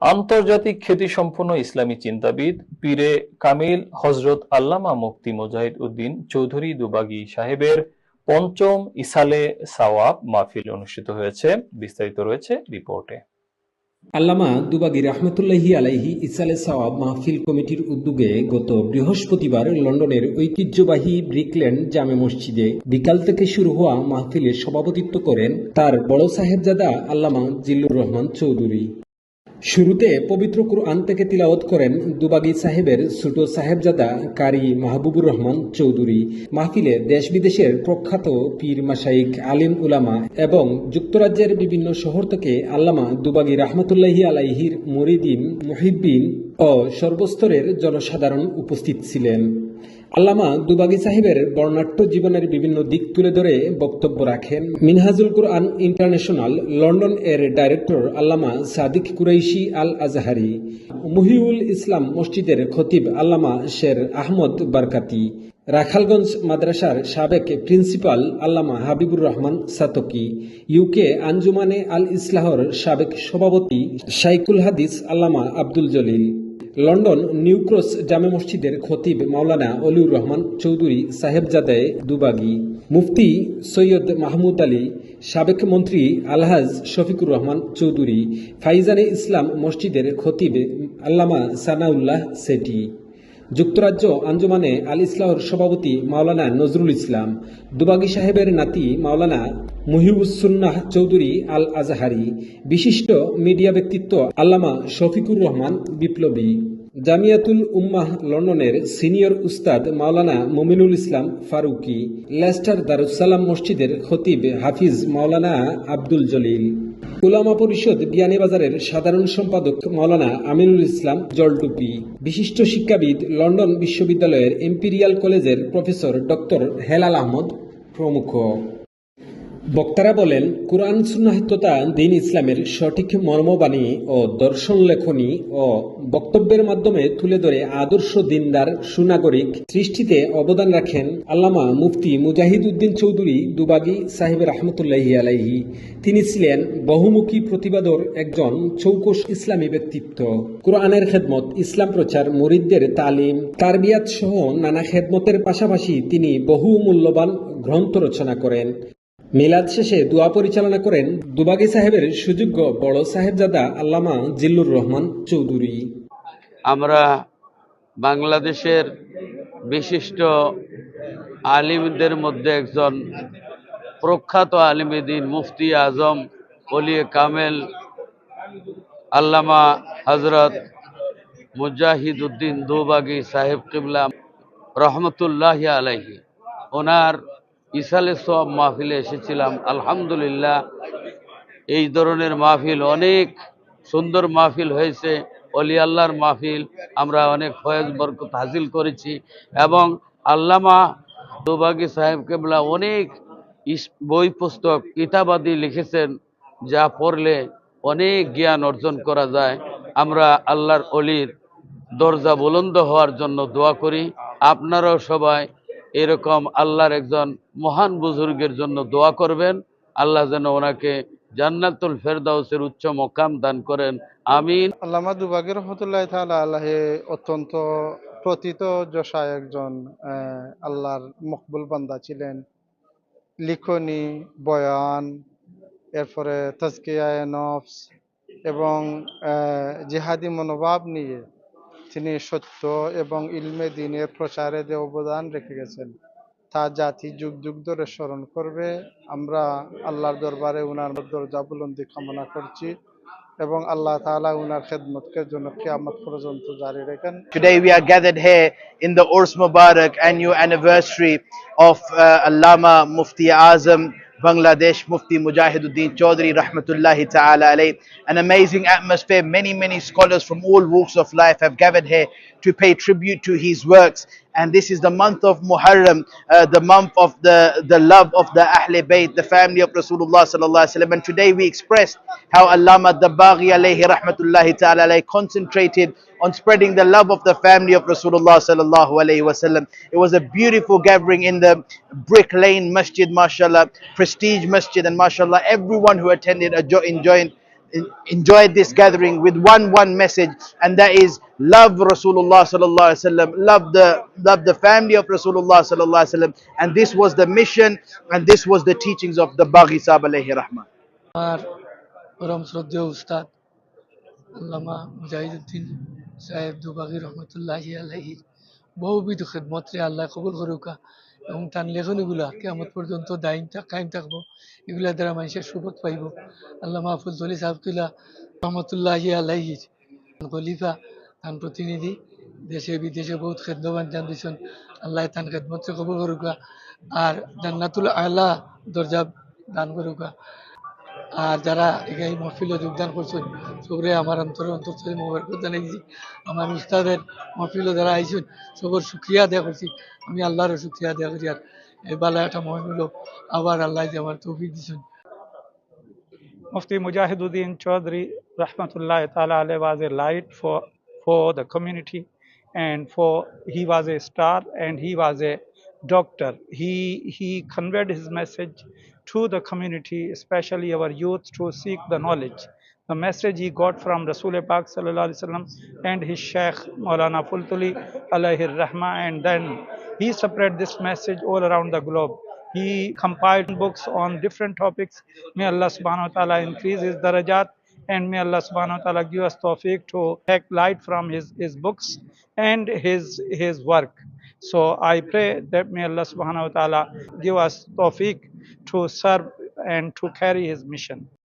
আন্তর্জাতিক খ্যাতিসম্পন্ন ইসলামী চিন্তাবিদ পীরে কামিল হজরত আল্লামা মুফতি মুজাহিদ উদ্দিন চৌধুরী দুবাগী সাহেবের পঞ্চম ইসালে সাওয়াব মাহফিল অনুষ্ঠিত হয়েছে। বিস্তারিত রয়েছে রিপোর্টে। আল্লামা দুবাগি রহমতুল্লাহি আলাইহি ইসালে সওয়াব মাহফিল কমিটির উদ্যোগে গত বৃহস্পতিবার লন্ডনের ঐতিহ্যবাহী ব্রিকল্যান্ড জামে মসজিদে বিকাল থেকে শুরু হওয়া মাহফিলে সভাপতিত্ব করেন তার বড় সাহেবজাদা আল্লামা জিল্লুর রহমান চৌধুরী। শুরুতে পবিত্র কুরআন থেকে তিলাওয়াত করেন দুবাগি সাহেবের ছোট সাহেবজাদা কারি মাহবুবুর রহমান চৌধুরী। মাহফিলে দেশ বিদেশের প্রখ্যাত পীর মাসাইক আলিম উলামা এবং যুক্তরাজ্যের বিভিন্ন শহর থেকে আল্লামা দুবাগি রহমতুল্লাহি আলাইহির মরিদিন মুহিব্বিন ও সর্বস্তরের জনসাধারণ উপস্থিত ছিলেন। আল্লামা দুবাগি সাহেবের বর্ণাঢ্য জীবনের বিভিন্ন দিক তুলে ধরে বক্তব্য রাখেন। মিনহাজুল কুরআন ইন্টারন্যাশনাল লন্ডন এর ডাইরেক্টর আল্লামা সাদিক কুরাইশি আল আজহারি মুহিউল ইসলাম মসজিদের খতিব আল্লামা শের আহমদ বারকাতি, রাখালগঞ্জ মাদ্রাসার সাবেক প্রিন্সিপাল আল্লামা হাবিবুর রহমান সাতকি ইউকে আঞ্জুমানে আল ইসলাহর সাবেক সভাপতি শাইকুল হাদিস Allama Abdul Jalil. London New Cross জামে মসজিদের খতিব মাওলানা অলিউর রহমান চৌধুরী সাহেবজাদায় দুবাগি। মুফতি সৈয়দ মাহমুদ আলী, সাবেক মন্ত্রী আলহাজ শফিকুর রহমান চৌধুরী, ফাইজানে ইসলাম মসজিদের খতিব আল্লামা সানাউল্লাহ সেটি। যুক্তরাজ্য আঞ্জুমানে আল ইসলাহর সভাপতি মাওলানা নজরুল ইসলাম, দুবাগি সাহেবের নাতি মাওলানা মুহিবুসুন্নাহ চৌধুরী আল আজহারি বিশিষ্ট মিডিয়া ব্যক্তিত্ব আল্লামা শফিকুর রহমান, বিপ্লবী। জামিয়াতুল উম্মাহ লন্ডনের সিনিয়র উস্তাদ মাওলানা মমিনুল ইসলাম ফারুকি, লেস্টার দারুসালাম মসজিদের খতিব হাফিজ মাওলানা আব্দুল জলিল। উলামা পরিষদ বিয়ানীবাজারের সাধারণ সম্পাদক মাওলানা আমিনুল ইসলাম জলটুপি। বিশিষ্ট শিক্ষাবিদ লন্ডন বিশ্ববিদ্যালয়ের এম্পিরিয়াল কলেজের প্রফেসর ডক্টর হেলাল আহমদ প্রমুখ। বক্তারা বলেন, কোরআন, সুন্নাহ তথা দিন ইসলামের সঠিক মর্মবাণী ও দর্শন লেখনী ও বক্তব্যের মাধ্যমে তুলে ধরে আদর্শ দিনদার সুনাগরিক সৃষ্টিতে অবদান রাখেন আল্লামা মুফতি মুজাহিদ উদ্দিন চৌধুরী দুবাগি সাহেব রহমতুল্লাহি আলাইহি। তিনি ছিলেন বহুমুখী প্রতিবাদর একজন চৌকস ইসলামী ব্যক্তিত্ব। কোরআনের খেদমত, ইসলাম প্রচার, মুরিদদের তালিম, তারবিয়াত সহ নানা খেদমতের পাশাপাশি তিনি বহু মূল্যবান গ্রন্থ রচনা করেন। মিলাদ শেষে দোয়া পরিচালনা করেন দুবাগি সাহেবের সুযোগ্য বড় সাহেবজাদা আল্লামা জিল্লুর রহমান চৌধুরী। আমরা বাংলাদেশের বিশিষ্ট আলিমদের মধ্যে একজন প্রখ্যাত আলিমেদিন মুফতি আজম অলিয়ে কামেল আল্লামা হজরত মুজাহিদ উদ্দিন দুবাগি সাহেব কিবলা রহমতুল্লাহ আলাইহি। ওনার ইসালে সব মাহফিলে এসেছিলাম, আলহামদুলিল্লাহ। এই ধরনের মাহফিল অনেক সুন্দর মাহফিল হয়েছে, অলি আল্লাহর মাহফিল, আমরা অনেক ফয়েজ বরকত হাসিল করেছি এবং আল্লামা দুবাগি সাহেব কেবলা অনেক বই পুস্তক কিতাবাদি লিখেছেন, যা পড়লে অনেক জ্ঞান অর্জন করা যায়। আমরা আল্লাহর অলির দরজা বুলন্দ হওয়ার জন্য দোয়া করি। আপনারাও সবাই এরকম আল্লাহর একজন মহান বুজুর্গের জন্য দোয়া করবেন। আল্লাহ যেন ওনাকে জান্নাতুল ফেরদাউসের উচ্চ মকাম দান করেন। আমিন। আল্লামা দুবাগের রহমতুল্লাহ তাআলা আল্লাহে অত্যন্ত প্রতীত যশা একজন আল্লাহর মকবুল বান্দা ছিলেন। লিখনি, বয়ান, এরপরে তাজকিয়ায় নফস এবং জিহাদি মনোভাব নিয়ে তিনি সত্য এবং ইলমে দিনের প্রচারে যে অবদান রেখে গেছেন তা জাতি যুগ যুগ ধরে স্মরণ করবে। আমরা আল্লাহর দরবারে উনার দরজা বুলন্দি কামনা করছি এবং আল্লাহ তাআলা উনার খেদমতকে জন্য কিয়ামত পর্যন্ত জারি রাখেন। We are gathered here in the Urs Mubarak annual anniversary of uh, Allama Mufti Azam Bangladesh Mufti Mujahiduddin Chaudhry Rahmatullahi Ta'ala alayh. An amazing atmosphere. Many, many scholars from all walks of life have gathered here to pay tribute to his works. And this is the month of Muharram, uh, the month of the, the love of the Ahle Bayt, the family of Rasulullah Sallallahu Alaihi Wasallam. And today we expressed how Allama Dabaghi alayhi rahmatullahi ta'ala concentrated on spreading the love of the family of Rasulullah sallallahu alaihi wasallam. It was a beautiful gathering in the Brick Lane Masjid, mashallah, prestige masjid, and mashallah, everyone who attended enjoyed enjoyed this gathering with one one message, and that is love Rasulullah sallallahu alaihi wasallam, love the love the family of Rasulullah sallallahu alaihi wasallam, and this was the mission, and this was the teachings of the Baghi Sahib alayhi rahmah. আমার পরম শ্রদ্ধেয় উস্তাদ আল্লামা মুজাহিদুদ্দিন সাহেব দুবাগি রহমতুল্লাহ আলহির বহুবিধ খেদমতরে আল্লাহ কবুল করুকা এবং তার লেখনীগুলা কেমন পর্যন্ত থাক কায়েম থাকব এগুলা দ্বারা মানুষের সুবোধ পাইব আল্লাহ মাহফুল তলি সাহেবতুল্লাহ রহমতুল্লাহ আলহির খলিফা তান প্রতিনিধি দেশে বিদেশে বহুত খেদবান জান দিছেন। আল্লাহ তান খেদমতরে কবুল করুকা। আর জান্নাতুল আলা দরজা দান করুকা। আর যারা এই মহফিলে যোগদান করছেন সবরে আমার অন্তরে অন্তর থেকে মোবারক জানাইছি আমার উস্তাদের মহফিলে যারা আইছেন সবর শুক্রিয়া দেয়া করছি। আমি আল্লাহরও শুক্রিয়া দেয়া করি। আর এই বালা একটা মহফিল আবার আল্লাহ যে আমার তৌফিক দিছেন। Mujahiduddin Chaudhry Rahmatullah Ta'ala alayhi was a light for, for the community and for he was a star and he was a doctor. He, he conveyed his message to the community, especially our youth, to seek the knowledge. The message he got from Rasul Pak Alaihi Wasallam and his Sheikh Maulana Fultuli alayhi Rahma and then he spread this message all around the globe. He compiled books on different topics. May Allah subhanahu wa ta'ala increase his darajat and may Allah subhanahu wa ta'ala give us tawfiq to take light from his, his books and his his work. So I pray that may Allah subhanahu wa ta'ala give us tawfiq to serve and to carry his mission.